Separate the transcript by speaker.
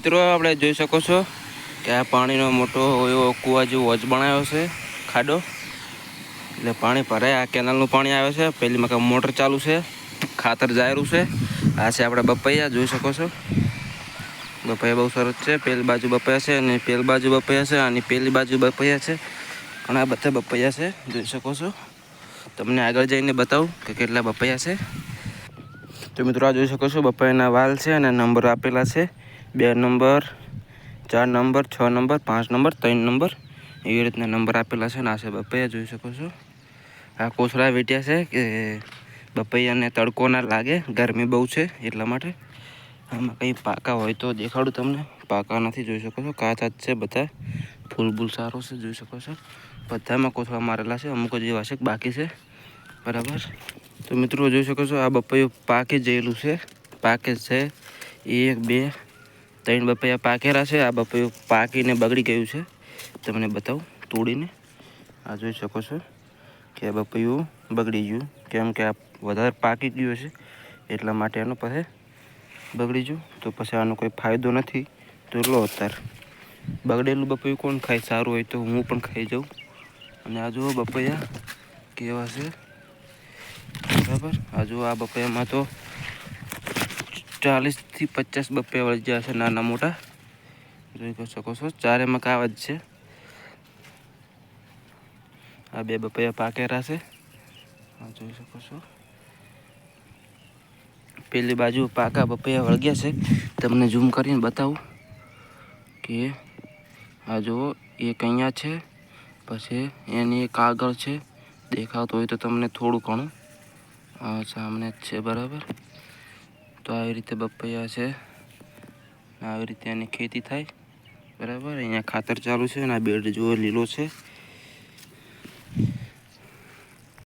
Speaker 1: મિત્રો, આપણે જોઈ શકો છો કે આ પાણીનો મોટો એવો કૂવા જેવો વચ બનાવ્યો છે, ખાડો. એટલે પાણી ભરાય, આ કેનાલનું પાણી આવે છે. પેલી મકા મોટર ચાલુ છે, ખાતર જાયરું છે. આ છે આપણે બપૈયા, જોઈ શકો છો. બપૈયા બહુ સરસ છે પેલી બાજુ બપૈયા છે અને પેલી બાજુ બપૈયા છે અને પેલી બાજુ બપૈયા છે. ઘણા બધા બપૈયા છે, જોઈ શકો છો. તમને આગળ જઈને બતાવું કે કેટલા બપૈયા છે. તો મિત્રો, આ જોઈ શકો છો, બપૈયાના વાલ છે અને નંબર આપેલા છે. બે નંબર, ચાર નંબર, છ નંબર, પાંચ નંબર, ત્રણ નંબર એવી રીતના નંબર આપેલા છે ને આ છે બપૈયા જોઈ શકો છો. આ કોસળા વેટ્યા છે કે બપૈયાને તડકો ના લાગે, ગરમી બહુ છે એટલા માટે. આમાં કંઈ પાકા હોય તો દેખાડું તમને. પાકા નથી જોઈ શકો છો. કાચા જ છે બધા. ફૂલ બૂલ સારો છે જોઈ શકો છો. બધામાં કોથળા મારેલા છે. અમુક જ એવા છે બાકી છે. બરાબર? તો મિત્રો જોઈ શકો છો, આ બપૈયું પાકી જયેલું છે. પાકે છે. એક, બે ત્રણ બપૈયા પાકેલા છે. આ બપૈયું પાકીને બગડી ગયું છે. તમને બતાવું, તોડીને. આ જોઈ શકો છો કે આ બપૈયું બગડી ગયું. કેમ કે આ વધારે પાકી ગયું છે એટલા માટે એનું પછી બગડી ગયું. તો પછી આનો કોઈ ફાયદો નથી. તો લો અત્યારે. બગડેલું બપૈયું કોણ ખાય? સારું હોય તો હું પણ ખાઈ જાઉં. અને આ જુઓ બપૈયા કેવા છે. બરાબર? આ જુઓ આ બપૈયામાં તો ચાલીસથી પચાસ બપૈયા વળી ગયા છે નાના મોટા. જોઈ શકો છો ચારે મકાવ જ છે. આ બે બપૈયા પાકેરા છે. આ જોઈ શકો છો. પેલી બાજુ પાકા બપૈયા વળગ્યા છે. તમને ઝૂમ કરીને બતાવું કે આ જુઓ એક અહીંયા છે, પછી એની એક આગળ છે. દેખાતો હોય તો તમને થોડું ઘણું. સામને જ છે, બરાબર? તો આવી રીતે બપૈયા છે. આવી રીતે એની ખેતી થાય. બરાબર? અહીંયા ખાતર ચાલુ છે અને આ બેડ જુઓ લીલો છે.